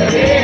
Monday.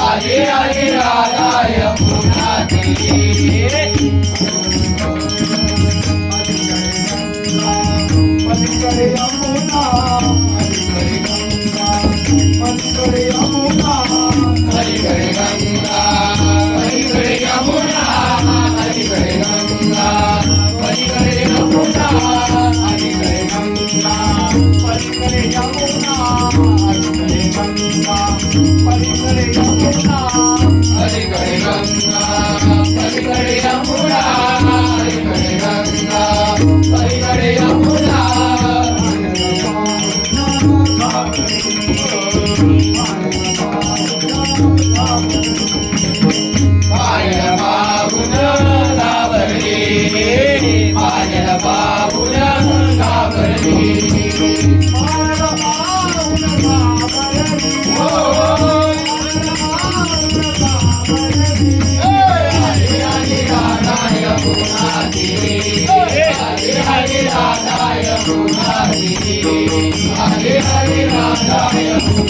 Hare Hare Radha Yamuna हरे గంగా పరిగడి గంగా పరిగడి గంగా పరిగడి యమునా పరిగడి గంగా పరిగడి యమునా నమో నమో हरे राधाय हरे हरे राधाय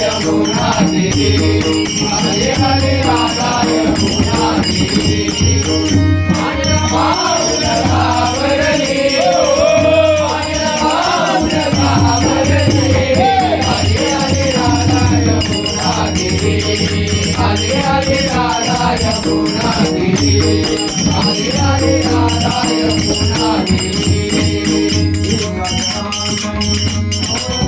यमुना देवी Oh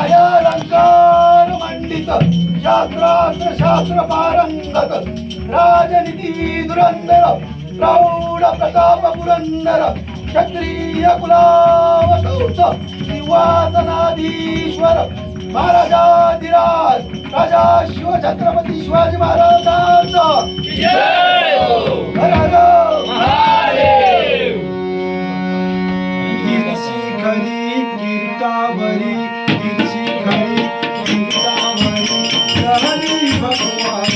गायडंकार मंडित शास्त्रास्त्र शास्त्र पारंगत राजनीती धुरंधर प्रौढ प्रताप पुरंदर क्षत्रिय कुलावतौस निवासनाधीश्वर महाराजाधिराज राजा शिव छत्रपती शिवाजी महाराजांचा. हो! हर हरी भगवान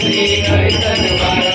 यौवनी रात्री हरितनवार यौवनी रात्री हरितनवार